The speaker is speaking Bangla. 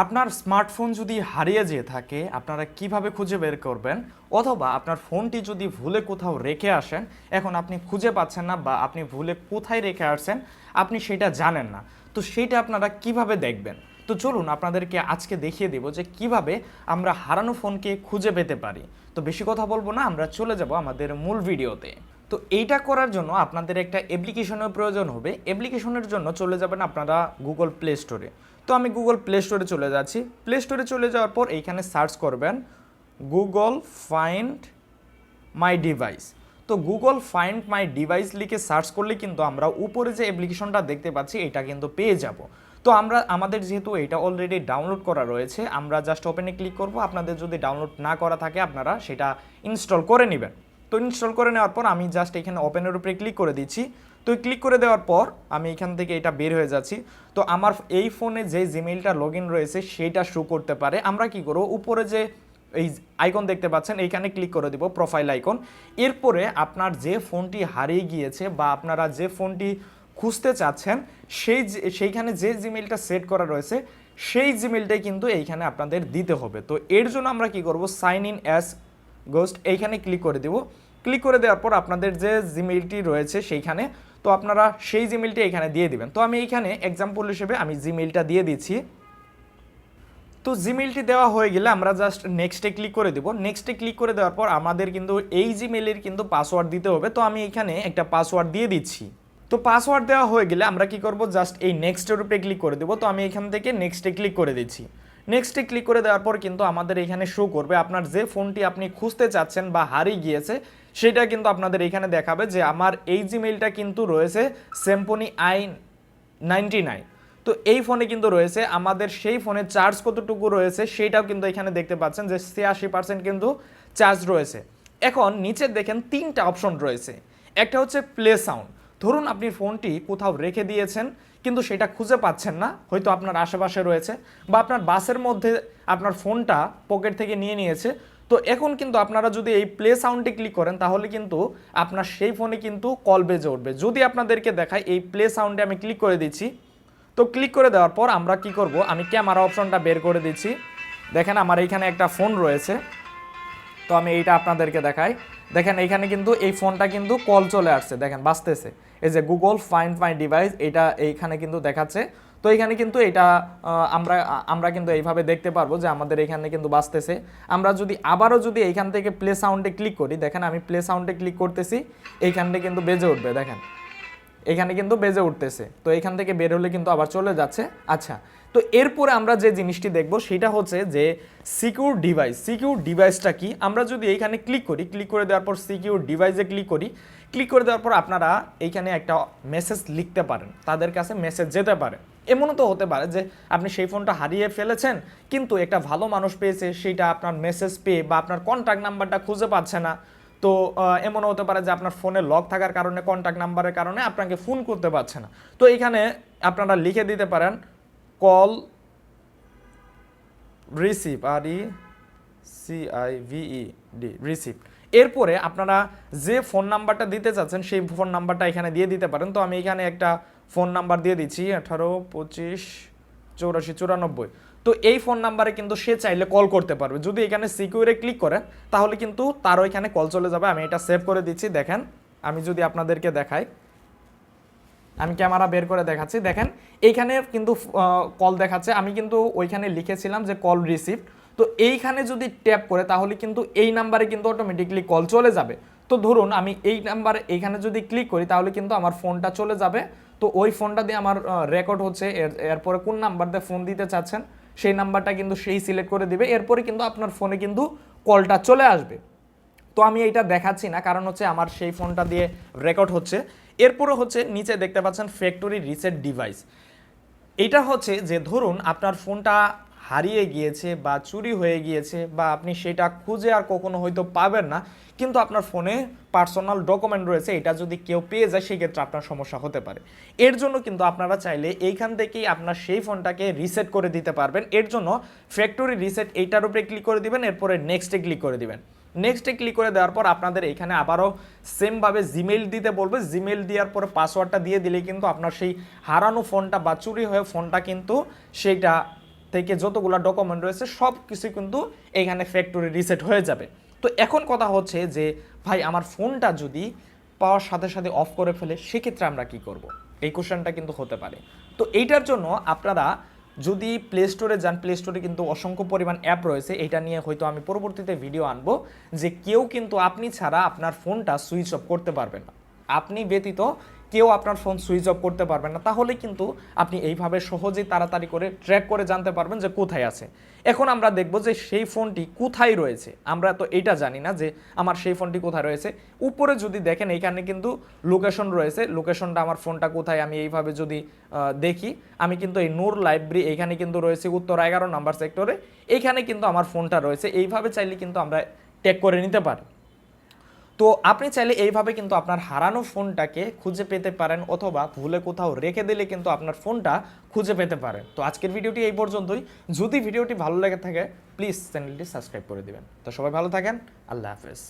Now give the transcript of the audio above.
আপনার স্মার্টফোন যদি হারিয়ে যেয়ে থাকে, আপনারা কীভাবে খুঁজে বের করবেন? অথবা আপনার ফোনটি যদি ভুলে কোথাও রেখে আসেন, এখন আপনি খুঁজে পাচ্ছেন না বা আপনি ভুলে কোথায় রেখে আসছেন, আপনি সেটা জানেন না। তো সেইটা আপনারা কীভাবে দেখবেন? তো চলুন আপনাদেরকে আজকে দেখিয়ে দেব যে কীভাবে আমরা হারানো ফোনকে খুঁজে পেতে পারি। তো বেশি কথা বলব না, আমরা চলে যাব আমাদের মূল ভিডিওতে। তো এইটা করার জন্য আপনাদের একটা অ্যাপ্লিকেশনের প্রয়োজন হবে। অ্যাপ্লিকেশনের জন্য চলে যাবেন আপনারা গুগল প্লে স্টোরে তো আমি গুগল প্লে স্টোরে চলে যাচ্ছি। প্লে স্টোরে চলে যাওয়ার পর এইখানে সার্চ করবেন গুগল ফাইন্ড মাই ডিভাইস তো গুগল ফাইন্ড মাই ডিভাইস লিখে সার্চ করলে কিন্তু আমরা উপরে যে অ্যাপ্লিকেশনটা দেখতে পাচ্ছি, এটা কিন্তু পেয়ে যাব। তো আমরা, আমাদের যেহেতু এটা অলরেডি ডাউনলোড করা রয়েছে, আমরা জাস্ট ওপেনে ক্লিক করব। আপনাদের যদি ডাউনলোড না করা থাকে, আপনারা সেটা ইনস্টল করে নেবেন। তো ইনস্টল করে নেওয়ার পর আমি জাস্ট এখানে ওপেনের উপরে ক্লিক করে দিচ্ছি। তো ক্লিক করে দেওয়ার পর আমি এখান থেকে এটা বের হয়ে যাচ্ছি। তো আমার এই ফোনে যে জিমেইলটা লগ রয়েছে সেইটা শো করতে পারে। আমরা কি করব? উপরে যে এই আইকন দেখতে পাচ্ছেন, এইখানে ক্লিক করে দিব প্রোফাইল আইকন এরপরে আপনার যে ফোনটি হারিয়ে গিয়েছে বা আপনারা যে ফোনটি খুঁজতে চাচ্ছেন, সেই সেইখানে যে জিমেইলটা সেট করা রয়েছে, সেই জিমেইলটাই কিন্তু এইখানে আপনাদের দিতে হবে। তো এর জন্য আমরা কি করব? সাইন ইন অ্যাস গোস্ট এইখানে ক্লিক করে দেব। ক্লিক করে দেওয়ার পর আপনাদের যে জিমেইলটি রয়েছে সেইখানে তো আপনারা সেই জিমেলটি এখানে দিয়ে দিবেন। তো আমি এইখানে এক্সাম্পল হিসেবে আমি জিমেলটা দিয়ে দিচ্ছি। তো জিমেলটি দেওয়া হয়ে গেলে আমরা জাস্ট নেক্সটে ক্লিক করে দেবো। নেক্সটে ক্লিক করে দেওয়ার পর আমাদের কিন্তু এই জিমেলের কিন্তু পাসওয়ার্ড দিতে হবে। তো আমি এখানে একটা পাসওয়ার্ড দিয়ে দিচ্ছি। তো পাসওয়ার্ড দেওয়া হয়ে গেলে আমরা কি করব? জাস্ট এই নেক্সটের উপরে ক্লিক করে দেবো। তো আমি এখান থেকে নেক্সটে ক্লিক করে দিচ্ছি। নেক্সটে ক্লিক করে দেওয়ার পর কিন্তু আমাদের এখানে শো করবে। আপনার যে ফোনটি আপনি খুঁজতে চাচ্ছেন বা হারিয়ে গিয়েছে সেটা কিন্তু আপনাদের এখানে দেখাবে যে আমার এই জিমেইলটা কিন্তু রয়েছে স্যাম্পনি আই নাইনটি নাইন তো এই ফোনে কিন্তু রয়েছে, আমাদের সেই ফোনে চার্জ কতটুকু রয়েছে সেটাও কিন্তু এখানে দেখতে পাচ্ছেন যে ছিয়াশি পার্সেন্ট কিন্তু চার্জ রয়েছে। এখন নিচে দেখেন তিনটা অপশন রয়েছে। একটা হচ্ছে প্লে সাউন্ড ধরুন আপনি ফোনটি কোথাও রেখে দিয়েছেন, কিন্তু সেটা খুঁজে পাচ্ছেন না, হয়তো আপনার আশেপাশে রয়েছে বা আপনার বাসের মধ্যে আপনার ফোনটা পকেট থেকে নিয়ে নিয়েছে তো এখন কিন্তু আপনারা যদি এই প্লে সাউন্ডে ক্লিক করেন, তাহলে কিন্তু আপনার সেই ফোনে কিন্তু কল বেজে উঠবে। যদি আপনাদেরকে দেখায় এই প্লে সাউন্ডে আমি ক্লিক করে দিচ্ছি, তো ক্লিক করে দেওয়ার পর আমরা কি করব? আমি ক্যামেরা অপশনটা বের করে দিচ্ছি। দেখেন আমার এইখানে একটা ফোন রয়েছে। তো আমি এইটা আপনাদেরকে দেখাই। দেখেন এইখানে কিন্তু এই ফোনটা কিন্তু কল চলে আসছে। দেখেন বাঁচতেছে এই যে গুগল ফাইন্ড মাই ডিভাইস এটা এইখানে কিন্তু দেখাচ্ছে। তো এখানে কিন্তু এটা আমরা আমরা কিন্তু এইভাবে দেখতে পারব যে আমাদের এখানে কিন্তু বাঁচতেছে। আমরা যদি, আবারও যদি এইখান থেকে প্লে সাউন্ডে ক্লিক করি, দেখেন আমি প্লে সাউন্ডে ক্লিক করতেছি এইখানটা কিন্তু বেজে উঠবে, দেখেন। এখানে কিন্তু বেজে উঠতেছে। তো এখান থেকে বের হলে কিন্তু আবার চলে যাচ্ছে। আচ্ছা তো এরপরে আমরা যে জিনিসটি দেখব, সেটা হচ্ছে যে সিকিউর ডিভাইস সিকিউর ডিভাইসটা কি? আমরা যদি এইখানে ক্লিক করি ক্লিক করে দেওয়ার পর সিকিউর ডিভাইসে ক্লিক করি ক্লিক করে দেওয়ার পর আপনারা এইখানে একটা মেসেজ লিখতে পারেন। তাদের কাছে মেসেজ যেতে পারে। এমনও তো হতে পারে যে আপনি সেই ফোনটা হারিয়ে ফেলেছেন, কিন্তু একটা ভালো মানুষ পেয়েছে, সেইটা আপনার মেসেজ পেয়ে বা আপনার কন্ট্যাক্ট নাম্বারটা খুঁজে পাচ্ছে না। তো এমনও হতে পারে যে আপনার ফোনে লক থাকার কারণে কন্ট্যাক্ট নাম্বারের কারণে আপনাকে ফোন করতে পারছে না। তো এখানে আপনারা লিখে দিতে পারেন call receive R E C I V E D receive এরপরে আপনারা যে ফোন নাম্বারটা দিতে চাচ্ছেন, সেই ফোন নাম্বারটা এখানে দিয়ে দিতে পারেন। তো আমি এখানে একটা ফোন নাম্বার দিয়ে দিচ্ছি, আঠারো, পঁচিশ, চৌরাশি, চুরানব্বই। তো এই ফোন নাম্বারে কিন্তু সে চাইলে কল করতে পারবে। যদি এখানে সিকিউরে ক্লিক করে, তাহলে কিন্তু তারও এখানে কল চলে যাবে। আমি এটা সেভ করে দিচ্ছি, দেখেন। আমি যদি আপনাদেরকে দেখাই, আমি ক্যামেরা বের করে দেখাচ্ছি। দেখেন, এইখানে কিন্তু কল দেখাচ্ছে। আমি কিন্তু ওইখানে লিখেছিলাম যে কল রিসিভ তো এইখানে যদি ট্যাপ করে, তাহলে কিন্তু এই নাম্বারে কিন্তু অটোমেটিকলি কল চলে যাবে। তো ধরুন, আমি এই নাম্বারে এইখানে যদি ক্লিক করি, তাহলে কিন্তু আমার ফোনটা চলে যাবে। তো ওই ফোনটা দিয়ে আমার রেকর্ড হচ্ছে। এর, এরপরে কোন নাম্বার দিয়ে ফোন দিতে চাচ্ছেন, সেই নাম্বারটা কিন্তু সেই সিলেক্ট করে দিবে। এরপরে কিন্তু আপনার ফোনে কিন্তু কলটা চলে আসবে। তো আমি এইটা দেখাচ্ছি না, কারণ হচ্ছে আমার সেই ফোনটা দিয়ে রেকর্ড হচ্ছে। এরপরে হচ্ছে নিচে দেখতে পাচ্ছেন ফ্যাক্টরি রিসেট ডিভাইস এটা হচ্ছে যে ধরুন আপনার ফোনটা হারিয়ে গিয়েছে বা চুরি হয়ে গিয়েছে বা আপনি সেটা খুঁজে আর কখনো হয়তো পাবেন না, কিন্তু আপনার ফোনে পার্সোনাল ডকুমেন্ট রয়েছে, এটা যদি কেউ পেয়ে যায়, সেক্ষেত্রে আপনার সমস্যা হতে পারে। এর জন্য কিন্তু আপনারা চাইলে এইখান থেকেই আপনার সেই ফোনটাকে রিসেট করে দিতে পারবেন। এর জন্য ফ্যাক্টরি রিসেট এইটার উপরে ক্লিক করে দিবেন, এরপরে নেক্সটে ক্লিক করে দিবেন। নেক্সটে ক্লিক করে দেওয়ার পর আপনাদের এখানে আবারও সেমভাবে জিমেইল দিতে বলবে। জিমেইল দেওয়ার পরে পাসওয়ার্ডটা দিয়ে দিলে কিন্তু আপনার সেই হারানো ফোনটা বা চুরি হয়ে ফোনটা কিন্তু সেইটা থেকে যতগুলো ডকুমেন্ট রয়েছে সব কিছু কিন্তু এখানে ফ্যাক্টরি রিসেট হয়ে যাবে। তো এখন কথা হচ্ছে যে, ভাই, আমার ফোনটা যদি পাওয়ার সাথে সাথে অফ করে ফেলে, সেক্ষেত্রে আমরা কি করব? এই কোশ্চেনটা কিন্তু হতে পারে। তো এইটার জন্য আপনারা যদি প্লে স্টোরে যান প্লে স্টোরে কিন্তু অসংখ্য পরিমাণ অ্যাপ রয়েছে এটা নিয়ে হয়তো আমি পরবর্তীতে ভিডিও আনব যে, কেউ কিন্তু আপনি ছাড়া আপনার ফোনটা সুইচ অফ করতে পারবেন না। আপনি ব্যতীত কেউ আপনার ফোন সুইচ অফ করতে পারবেন না, তাহলে কিন্তু আপনি এইভাবে সহজেই তাড়াতাড়ি করে ট্র্যাক করে জানতে পারবেন যে কোথায় আছে। এখন আমরা দেখব যে সেই ফোনটি কোথায় রয়েছে। আমরা তো এটা জানি না যে আমার সেই ফোনটি কোথায় রয়েছে। উপরে যদি দেখেন এখানে কিন্তু লোকেশন রয়েছে। লোকেশনটা আমার ফোনটা কোথায়, আমি এইভাবে যদি দেখি, আমি কিন্তু এই নূর লাইব্রেরি এখানে কিন্তু রয়েছে, উত্তর এগারো নাম্বার সেক্টরে এইখানে কিন্তু আমার ফোনটা রয়েছে। এইভাবে চাইলে কিন্তু আমরা ট্যাগ করে নিতে পারি। তো আপনি চাইলে এইভাবে কিন্তু আপনার হারানো ফোনটাকে খুঁজে পেতে পারেন অথবা ভুলে কোথাও রেখে দিলে কিন্তু আপনার ফোনটা খুঁজে পেতে পারেন। তো আজকের ভিডিওটি এই পর্যন্তই। যদি ভিডিওটি ভালো লেগে থাকে প্লিজ চ্যানেলটি সাবস্ক্রাইব করে দিবেন। তো সবাই ভালো থাকেন। আল্লাহ হাফেজ।